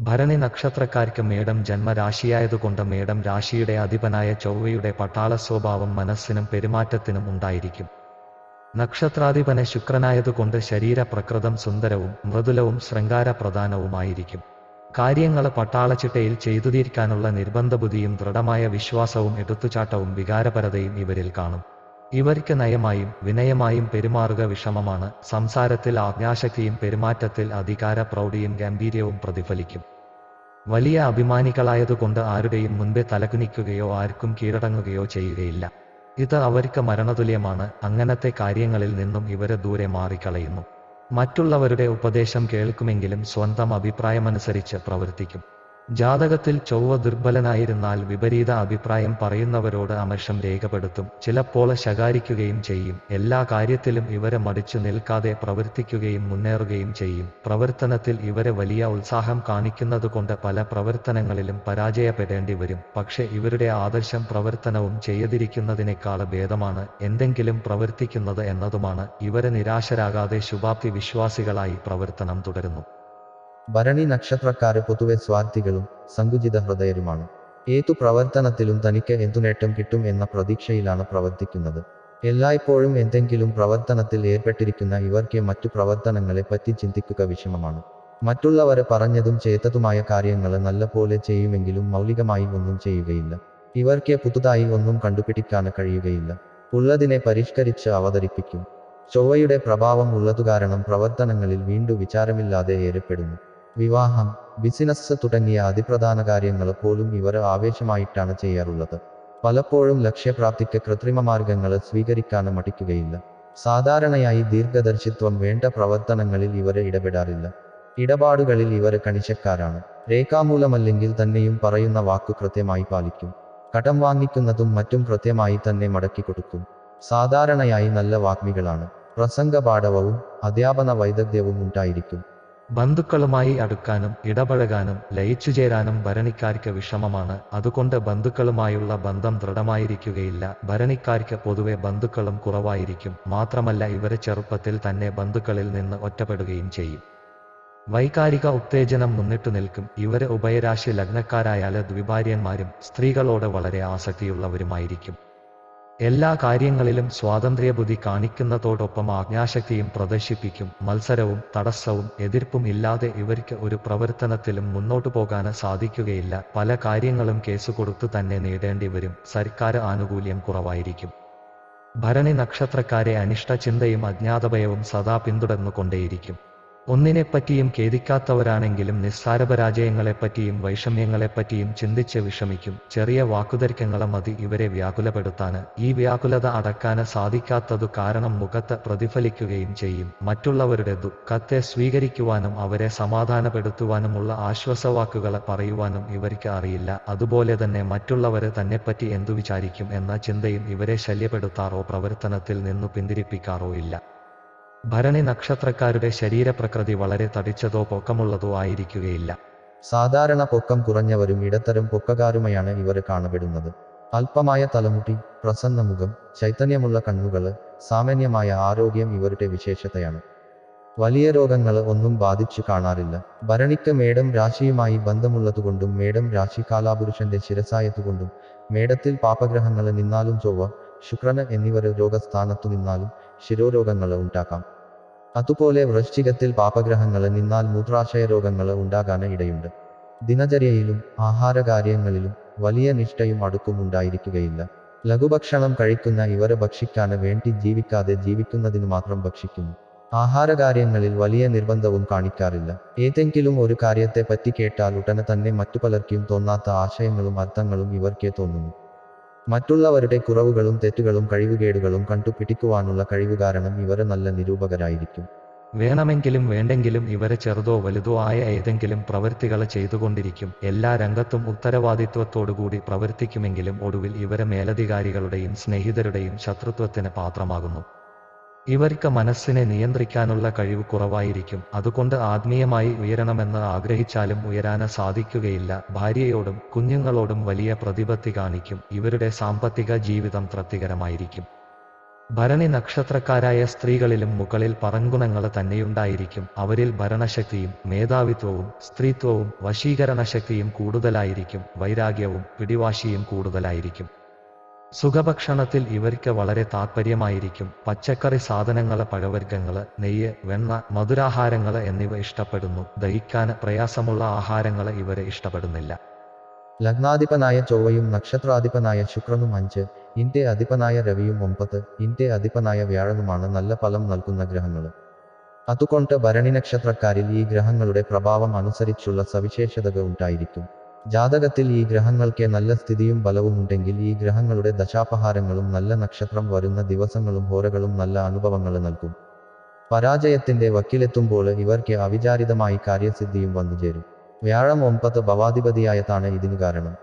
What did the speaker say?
ഭരണി നക്ഷത്രക്കാർക്ക് മേടം ജന്മരാശിയായതുകൊണ്ട് മേടം രാശിയുടെ അധിപനായ ചൊവ്വയുടെ പട്ടാള സ്വഭാവം മനസ്സിനും പെരുമാറ്റത്തിനും ഉണ്ടായിരിക്കും. നക്ഷത്രാധിപനെ ശുക്രനായതുകൊണ്ട് ശരീരപ്രകൃതം സുന്ദരവും മൃദുലവും ശൃംഗാരപ്രധാനവുമായിരിക്കും. കാര്യങ്ങൾ പട്ടാളച്ചിട്ടയിൽ ചെയ്തു തീർക്കാനുള്ള നിർബന്ധബുദ്ധിയും ദൃഢമായ വിശ്വാസവും എടുത്തുചാട്ടവും വികാരപരതയും ഇവരിൽ കാണും. ഇവർക്ക് നയമായും വിനയമായും പെരുമാറുക വിഷമമാണ്. സംസാരത്തിൽ ആജ്ഞാശക്തിയും പെരുമാറ്റത്തിൽ അധികാര പ്രൗഢിയും ഗാംഭീര്യവും പ്രതിഫലിക്കും. വലിയ അഭിമാനികളായതുകൊണ്ട് ആരുടെയും മുൻപേ തലകുനിക്കുകയോ ആർക്കും കീഴടങ്ങുകയോ ചെയ്യുകയില്ല. ഇത് അവർക്ക് മരണതുല്യമാണ്. അങ്ങനത്തെ കാര്യങ്ങളിൽ നിന്നും ഇവരെ ദൂരെ മാറിക്കളയുന്നു. മറ്റുള്ളവരുടെ ഉപദേശം കേൾക്കുമെങ്കിലും സ്വന്തം അഭിപ്രായമനുസരിച്ച് പ്രവർത്തിക്കും. ജാതകത്തിൽ ചൊവ്വ ദുർബലനായിരുന്നാൽ വിപരീത അഭിപ്രായം പറയുന്നവരോട് അമർഷം രേഖപ്പെടുത്തും. ചിലപ്പോൾ ശകാരിക്കുകയും ചെയ്യും. എല്ലാ കാര്യത്തിലും ഇവരെ മടിച്ചു നിൽക്കാതെ പ്രവർത്തിക്കുകയും മുന്നേറുകയും ചെയ്യും. പ്രവർത്തനത്തിൽ ഇവരെ വലിയ ഉത്സാഹം കാണിക്കുന്നതുകൊണ്ട് പല പ്രവർത്തനങ്ങളിലും പരാജയപ്പെടേണ്ടി വരും. പക്ഷെ ഇവരുടെ ആദർശം പ്രവർത്തനവും ചെയ്തിരിക്കുന്നതിനേക്കാൾ ഭേദമാണ്. എന്തെങ്കിലും പ്രവർത്തിക്കുന്നത് എന്നതുമാണ്. ഇവരെ നിരാശരാകാതെ ശുഭാപ്തി വിശ്വാസികളായി പ്രവർത്തനം തുടരുന്നു. ഭരണി നക്ഷത്രക്കാര് പൊതുവെ സ്വാർത്ഥികളും സങ്കുചിത ഹൃദയരുമാണ്. ഏതു പ്രവർത്തനത്തിലും തനിക്ക് എന്തു നേട്ടം കിട്ടും എന്ന പ്രതീക്ഷയിലാണ് പ്രവർത്തിക്കുന്നത്. എല്ലായ്പ്പോഴും എന്തെങ്കിലും പ്രവർത്തനത്തിൽ ഏർപ്പെട്ടിരിക്കുന്ന ഇവർക്ക് മറ്റു പ്രവർത്തനങ്ങളെ പറ്റി ചിന്തിക്കുക വിഷമമാണ്. മറ്റുള്ളവരെ പറഞ്ഞതും ചെയ്തതുമായ കാര്യങ്ങൾ നല്ലപോലെ ചെയ്യുമെങ്കിലും മൗലികമായി ഒന്നും ചെയ്യുകയില്ല. ഇവർക്ക് പുതുതായി ഒന്നും കണ്ടുപിടിക്കാൻ കഴിയുകയില്ല. ഉള്ളതിനെ പരിഷ്കരിച്ച് അവതരിപ്പിക്കും. ചൊവ്വയുടെ പ്രഭാവം ഉള്ളതുകാരണം പ്രവർത്തനങ്ങളിൽ വീണ്ടും വിചാരമില്ലാതെ ഏർപ്പെടുന്നു. വിവാഹം ബിസിനസ് തുടങ്ങിയ അതിപ്രധാന കാര്യങ്ങൾ പോലും ഇവർ ആവേശമായിട്ടാണ് ചെയ്യാറുള്ളത്. പലപ്പോഴും ലക്ഷ്യപ്രാപ്തിക്ക് കൃത്രിമ മാർഗങ്ങൾ സ്വീകരിക്കാൻ മടിക്കുകയില്ല. സാധാരണയായി ദീർഘദർശിത്വം വേണ്ട പ്രവർത്തനങ്ങളിൽ ഇവർ ഇടപെടാറില്ല. ഇടപാടുകളിൽ ഇവർ കണിശക്കാരാണ്. രേഖാമൂലമല്ലെങ്കിൽ തന്നെയും പറയുന്ന വാക്കു കൃത്യമായി പാലിക്കും. കടം വാങ്ങിക്കുന്നതും മറ്റും കൃത്യമായി തന്നെ മടക്കി കൊടുക്കും. സാധാരണയായി നല്ല വാഗ്മികളാണ്. പ്രസംഗപാഠവും അധ്യാപന വൈദഗ്ധ്യവും ഉണ്ടായിരിക്കും. ബന്ധുക്കളുമായി അടുക്കാനും ഇടപഴകാനും ലയിച്ചുചേരാനും ഭരണിക്കാർക്ക് വിഷമമാണ്. അതുകൊണ്ട് ബന്ധുക്കളുമായുള്ള ബന്ധം ദൃഢമായിരിക്കുകയില്ല. ഭരണിക്കാർക്ക് പൊതുവെ ബന്ധുക്കളും കുറവായിരിക്കും. മാത്രമല്ല ഇവരെ ചെറുപ്പത്തിൽ തന്നെ ബന്ധുക്കളിൽ നിന്ന് ഒറ്റപ്പെടുകയും ചെയ്യും. വൈകാരിക ഉത്തേജനം മുന്നിട്ടു നിൽക്കും. ഇവരെ ഉഭയരാശി ലഗ്നക്കാരായാൽ ദ്വിഭാര്യന്മാരും സ്ത്രീകളോട് വളരെ ആസക്തിയുള്ളവരുമായിരിക്കും. എല്ലാ കാര്യങ്ങളിലും സ്വാതന്ത്ര്യബുദ്ധി കാണിക്കുന്നതോടൊപ്പം ആജ്ഞാശക്തിയും പ്രദർശിപ്പിക്കും. മത്സരവും തടസ്സവും എതിർപ്പും ഇല്ലാതെ ഇവർക്ക് ഒരു പ്രവർത്തനത്തിലും മുന്നോട്ടു പോകാൻ സാധിക്കുകയില്ല. പല കാര്യങ്ങളും കേസ് കൊടുത്തു തന്നെ നേടേണ്ടി വരും. സർക്കാർ ആനുകൂല്യം കുറവായിരിക്കും. ഭരണി നക്ഷത്രക്കാരെ അനിഷ്ട ചിന്തയും അജ്ഞാതഭയവും സദാ പിന്തുടർന്നുകൊണ്ടേയിരിക്കും. ഒന്നിനെപ്പറ്റിയും ഖേദിക്കാത്തവരാണെങ്കിലും നിസ്സാരപരാജയങ്ങളെപ്പറ്റിയും വൈഷമ്യങ്ങളെപ്പറ്റിയും ചിന്തിച്ച് വിഷമിക്കും. ചെറിയ വാക്കുതർക്കങ്ങളെ മതി ഇവരെ വ്യാകുലപ്പെടുത്താന്. ഈ വ്യാകുലത അടക്കാന് സാധിക്കാത്തതു കാരണം മുഖത്ത് പ്രതിഫലിക്കുകയും ചെയ്യും. മറ്റുള്ളവരുടെ ദുഃഖത്തെ സ്വീകരിക്കുവാനും അവരെ സമാധാനപ്പെടുത്തുവാനുമുള്ള ആശ്വാസവാക്കുകളെ പറയുവാനും ഇവർക്ക് അറിയില്ല. അതുപോലെ തന്നെ മറ്റുള്ളവരെ തന്നെപ്പറ്റി എന്തു വിചാരിക്കും എന്ന ചിന്തയും ഇവരെ ശല്യപ്പെടുത്താറോ പ്രവർത്തനത്തിൽ നിന്നു പിന്തിരിപ്പിക്കാറോ ഇല്ല. ഭരണി നക്ഷത്രക്കാരുടെ ശരീരപ്രകൃതി വളരെ തടിച്ചതോ പൊക്കമുള്ളതോ ആയിരിക്കുകയില്ല. സാധാരണ പൊക്കം കുറഞ്ഞവരും ഇടത്തരം പൊക്കകാരുമയാണ് ഇവർ കാണപ്പെടുന്നത്. അല്പമായ തലമുടി പ്രസന്ന മുഖം ചൈതന്യമുള്ള കണ്ണുകൾ സാമാന്യമായ ആരോഗ്യം ഇവരുടെ വിശേഷതയാണ്. വലിയ രോഗങ്ങൾ ഒന്നും ബാധിച്ചു കാണാറില്ല. ഭരണിക്ക് മേടം രാശിയുമായി ബന്ധമുള്ളതുകൊണ്ടും മേടം രാശി കാലാപുരുഷന്റെ ശിരസായതുകൊണ്ടും മേടത്തിൽ പാപഗ്രഹങ്ങൾ നിന്നാലും ചൊവ്വ ശുക്രന് എന്നിവർ രോഗസ്ഥാനത്തു നിന്നാലും ശിരോരോഗങ്ങൾ ഉണ്ടാക്കാം. അതുപോലെ വൃശ്ചികത്തിൽ പാപഗ്രഹങ്ങൾ നിന്നാൽ മൂത്രാശയ രോഗങ്ങൾ ഉണ്ടാകാൻ ഇടയുണ്ട്. ദിനചര്യയിലും ആഹാരകാര്യങ്ങളിലും വലിയ നിഷ്ഠയും അടുക്കും ഉണ്ടായിരിക്കുകയില്ല. ലഘുഭക്ഷണം കഴിക്കുന്ന ഇവരെ ഭക്ഷിക്കാൻ വേണ്ടി ജീവിക്കാതെ ജീവിക്കുന്നതിന് മാത്രം ഭക്ഷിക്കുന്നു. ആഹാരകാര്യങ്ങളിൽ വലിയ നിർബന്ധവും കാണിക്കാറില്ല. ഏതെങ്കിലും ഒരു കാര്യത്തെ പറ്റി കേട്ടാൽ ഉടനെ തന്നെ മറ്റു പലർക്കും തോന്നാത്ത ആശയങ്ങളും അർത്ഥങ്ങളും ഇവർക്കേ തോന്നുന്നു. മറ്റുള്ളവരുടെ കുറവുകളും തെറ്റുകളും കഴിവുകേടുകളും കണ്ടുപിടിക്കുവാനുള്ള കഴിവ് കാരണം ഇവർ നല്ല നിരൂപകരായിരിക്കും. വേണമെങ്കിലും വേണ്ടെങ്കിലും ഇവരെ ചെറുതോ വലുതോ ആയ ഏതെങ്കിലും പ്രവൃത്തികൾ ചെയ്തുകൊണ്ടിരിക്കും. എല്ലാ രംഗത്തും ഉത്തരവാദിത്വത്തോടുകൂടി പ്രവർത്തിക്കുമെങ്കിലും ഒടുവിൽ ഇവരെ മേലധികാരികളുടെയും സ്നേഹിതരുടെയും ശത്രുത്വത്തിന് പാത്രമാകുന്നു. ഇവർക്ക് മനസ്സിനെ നിയന്ത്രിക്കാനുള്ള കഴിവ് കുറവായിരിക്കും. അതുകൊണ്ട് ആത്മീയമായി ഉയരണമെന്ന് ആഗ്രഹിച്ചാലും ഉയരാന സാധിക്കുകയില്ല. ഭാര്യയോടും കുഞ്ഞുങ്ങളോടും വലിയ പ്രതിപത്തി കാണിക്കും. ഇവരുടെ സാമ്പത്തിക ജീവിതം തൃപ്തികരമായിരിക്കും. ഭരണി നക്ഷത്രക്കാരായ സ്ത്രീകളിലും മുകളിൽ പറങ്കുണങ്ങൾ തന്നെയുണ്ടായിരിക്കും. അവരിൽ ഭരണശക്തിയും മേധാവിത്വവും സ്ത്രീത്വവും വശീകരണശക്തിയും കൂടുതലായിരിക്കും. വൈരാഗ്യവും പിടിവാശിയും കൂടുതലായിരിക്കും. സുഖഭക്ഷണത്തിൽ ഇവർക്ക് വളരെ താത്പര്യമായിരിക്കും. പച്ചക്കറി സാധനങ്ങൾ പഴവർഗങ്ങൾ നെയ്യ് വെണ്ണ മധുരാഹാരങ്ങൾ എന്നിവ ഇഷ്ടപ്പെടുന്നു. ദഹിക്കാൻ പ്രയാസമുള്ള ആഹാരങ്ങൾ ഇവരെ ഇഷ്ടപ്പെടുന്നില്ല. ലഗ്നാധിപനായ ചൊവ്വയും നക്ഷത്രാധിപനായ ശുക്രനും അഞ്ച് ഇന്റെ അധിപനായ രവിയും ഒമ്പത് ഇന്റെ അധിപനായ വ്യാഴനുമാണ് നല്ല ഫലം നൽകുന്ന ഗ്രഹങ്ങൾ അതുകൊണ്ട് ഭരണി നക്ഷത്രക്കാരിൽ ഈ ഗ്രഹങ്ങളുടെ പ്രഭാവം അനുസരിച്ചുള്ള സവിശേഷതകൾ ഉണ്ടായിരിക്കും. ജാതകത്തിൽ ഈ ഗ്രഹങ്ങൾക്ക് നല്ല സ്ഥിതിയും ബലവും ഉണ്ടെങ്കിൽ ഈ ഗ്രഹങ്ങളുടെ ദശാപഹാരങ്ങളും നല്ല നക്ഷത്രം വരുന്ന ദിവസങ്ങളും ഹോരകളും നല്ല അനുഭവങ്ങൾ നൽകും. പരാജയത്തിന്റെ വക്കിലെത്തുമ്പോൾ ഇവർക്ക് അവിചാരിതമായി കാര്യസിദ്ധിയും വന്നുചേരും. വ്യാഴം ഒമ്പത് ഭവാധിപതിയായതാണ് ഇതിനു കാരണം.